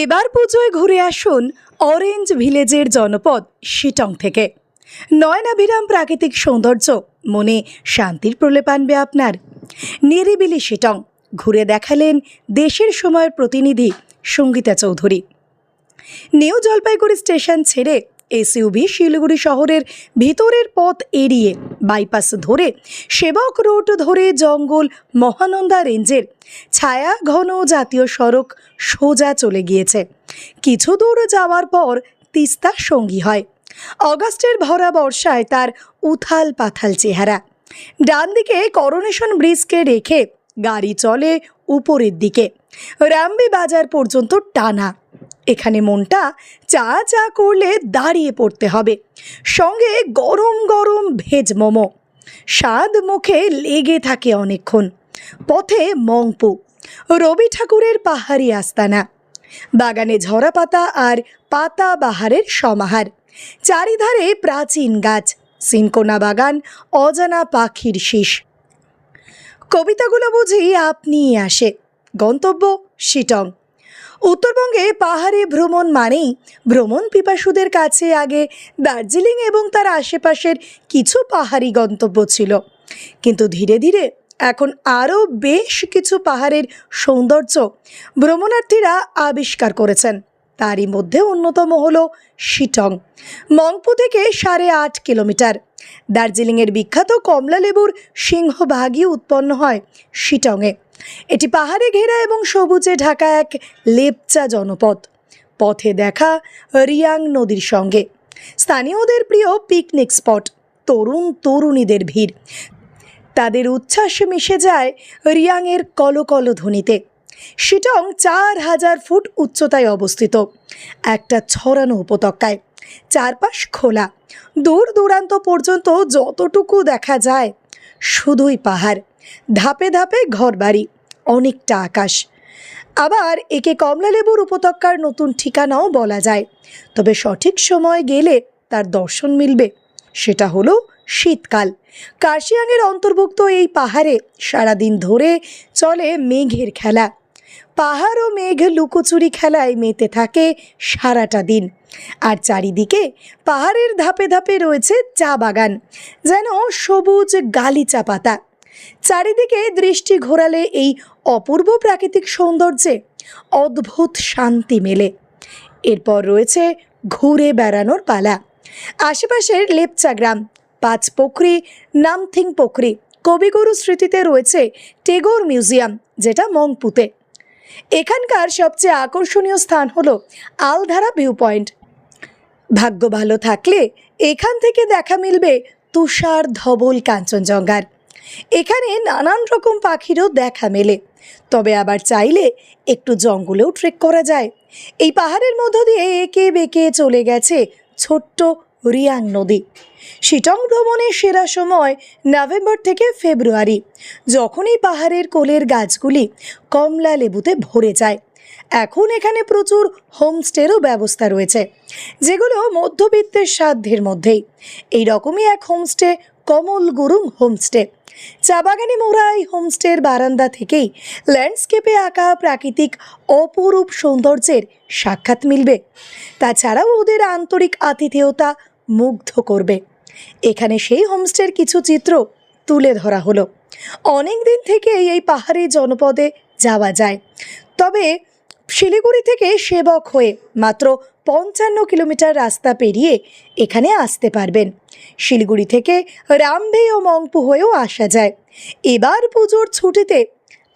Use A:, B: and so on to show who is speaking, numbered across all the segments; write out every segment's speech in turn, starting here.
A: এবার পুজোয় ঘুরে আসুন অরেঞ্জ ভিলেজের জনপদ শিটং থেকে। নয়নাভিরাম প্রাকৃতিক সৌন্দর্য, মনে শান্তির প্রলেপ আনবে আপনার। নিরিবিলি শিটং, ঘুরে দেখালেন দেশের সময়ের প্রতিনিধি সঙ্গীতা চৌধুরী। নিউ জলপাইগুড়ি স্টেশন ছেড়ে এসইউভি শিলিগুড়ি শহরের ভিতরের পথ এড়িয়ে বাইপাস ধরে সেবক রোড ধরে জঙ্গল মহানন্দা রেঞ্জের ছায়া ঘন জাতীয় সড়ক সোজা চলে গিয়েছে। কিছু দূর যাওয়ার পর তিস্তা সঙ্গী হয়। অগাস্টের ভরা বর্ষায় তার উথাল পাথাল চেহারা। ডান দিকে করোনেশন ব্রিজকে রেখে গাড়ি চলে উপরের দিকে। রামবি বাজার পর্যন্ত টানা এখানে মনটা চা চা করলে দাঁড়িয়ে পড়তে হবে। সঙ্গে গরম গরম ভেজ মোমো। স্বাদ মুখে লেগে থাকে অনেকক্ষণ। পথে মংপু। রবি ঠাকুরের পাহাড়ি আস্তানা। বাগানে ঝরা পাতা আর পাতা বাহারের সমাহার। চারিধারে প্রাচীন গাছ। সিনকোনা বাগান, অজানা পাখির শীষ। কবিতাগুলো বুঝি আপনিই আসে। গন্তব্য শিটং। উত্তরবঙ্গে পাহাড়ে ভ্রমণ মানেই ভ্রমণ পিপাসুদের কাছে আগে দার্জিলিং এবং তার আশেপাশের কিছু পাহাড়ি গন্তব্য ছিল। কিন্তু ধীরে ধীরে এখন আরও বেশ কিছু পাহাড়ের সৌন্দর্য ভ্রমণার্থীরা আবিষ্কার করেছেন। তারই মধ্যে অন্যতম হল শিটং। মংপু থেকে সাড়ে আট কিলোমিটার। দার্জিলিংয়ের বিখ্যাত কমলালেবুর সিংহভাগই উৎপন্ন হয় শিটংয়ে। এটি পাহাড়ে ঘেরা এবং সবুজে ঢাকা এক লেপচা জনপদ। পথে দেখা রিয়াং নদীর সঙ্গে। স্থানীয়দের প্রিয় পিকনিক স্পট, তরুণ তরুণীদের ভিড়। তাদের উচ্ছ্বাস মিশে যায় রিয়াংয়ের কলকল ধ্বনিতে শিটং চার হাজার ফুট উচ্চতায় অবস্থিত। একটা ছড়ানো উপত্যকায়। চারপাশ খোলা। দূর দূরান্ত পর্যন্ত যতটুকু দেখা যায়, শুধুই পাহাড়। ধাপে ধাপে ঘরবাড়ি, অনেকটা আকাশ। আবার একে কমলালেবুর উপত্যকার নতুন ঠিকানাও বলা যায়। তবে সঠিক সময় গেলে তার দর্শন মিলবে। সেটা হলো শীতকাল। কার্শিয়াংয়ের অন্তর্ভুক্ত এই পাহাড়ে সারাদিন ধরে চলে মেঘের খেলা। পাহাড় ও মেঘ লুকোচুরি খেলায় মেতে থাকে সারাটা দিন। আর চারিদিকে পাহাড়ের ধাপে ধাপে রয়েছে চা বাগান, যেন সবুজ গালিচা পাতা। চারিদিকে দৃষ্টি ঘোরালে এই অপূর্ব প্রাকৃতিক সৌন্দর্যে অদ্ভুত শান্তি মেলে। এরপর রয়েছে ঘুরে বেড়ানোর পালা। আশেপাশের লেপচা গ্রাম, পাঁচ পোখরি নামথিং পোখরি কবিগুরু স্মৃতিতে রয়েছে টেগোর মিউজিয়াম, যেটা মংপুতে। এখানকার সবচেয়ে আকর্ষণীয় স্থান হলো আলধারা ভিউ পয়েন্ট ভাগ্য ভালো থাকলে এখান থেকে দেখা মিলবে তুষার ধবল কাঞ্চনজঙ্ঘার। এখানে নানান রকম পাখিরও দেখা মেলে। তবে আবার চাইলে একটু জঙ্গলেও ট্রেক করা যায়। এই পাহাড়ের মধ্য দিয়ে এঁকে বেঁকে চলে গেছে ছোট্ট রিয়াং নদী। শিটং ভ্রমণের সেরা সময় নভেম্বর থেকে ফেব্রুয়ারি। যখনই পাহাড়ের কোলের গাছগুলি কমলা লেবুতে ভরে যায়, এখন এখানে প্রচুর হোমস্টেরও ব্যবস্থা রয়েছে, যেগুলো মধ্যবিত্তের সাধ্যের মধ্যেই। এই রকমই এক হোমস্টে, কমল গুরুং হোমস্টে। চা বাগানে মোড়া এই হোমস্টের বারান্দা থেকেই ল্যান্ডস্কেপে আঁকা প্রাকৃতিক অপরূপ সৌন্দর্যের সাক্ষাৎ মিলবে। তাছাড়াও ওদের আন্তরিক আতিথেয়তা মুগ্ধ করবে। এখানে সেই হোমস্টের কিছু চিত্র তুলে ধরা হলো। অনেক দিন থেকেই এই পাহাড়ি জনপদে যাওয়া যায়। তবে শিলিগুড়ি থেকে সেবক হয়ে মাত্র পঞ্চান্ন কিলোমিটার রাস্তা পেরিয়ে এখানে আসতে পারবেন। শিলিগুড়ি থেকে রামভে ও মংপু হয়েও আসা যায়। এবার পুজোর ছুটিতে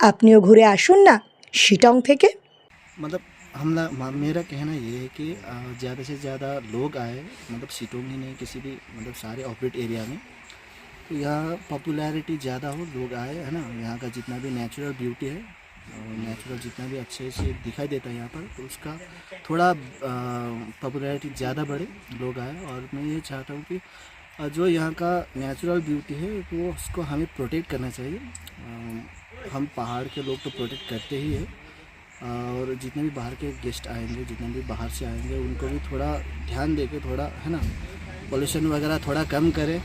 A: আপনিও ঘুরে আসুন না শিটং থেকে।
B: हम ना मेरा कहना ये है कि ज़्यादा से ज़्यादा लोग आए मतलब सीटों ही नहीं, किसी भी मतलब सारे ऑपरेट एरिया में। तो यहाँ पॉपुलैरिटी ज़्यादा हो, लोग आए, है ना? यहाँ का जितना भी नेचुरल ब्यूटी है नेचुरल जितना भी अच्छे से दिखाई देता है यहाँ पर तो उसका थोड़ा पॉपुलैरिटी ज़्यादा बढ़े, लोग आए। और मैं ये चाहता हूँ कि जो यहाँ का नेचुरल ब्यूटी है, वो उसको हमें प्रोटेक्ट करना चाहिए। हम पहाड़ के लोग तो प्रोटेक्ट करते ही है। और जितने भी बाहर के गेस्ट आएँगे, जितने भी बाहर से आएँगे, उनको भी थोड़ा ध्यान दे के थोड़ा, है ना पोल्यूशन वगैरह थोड़ा कम करें।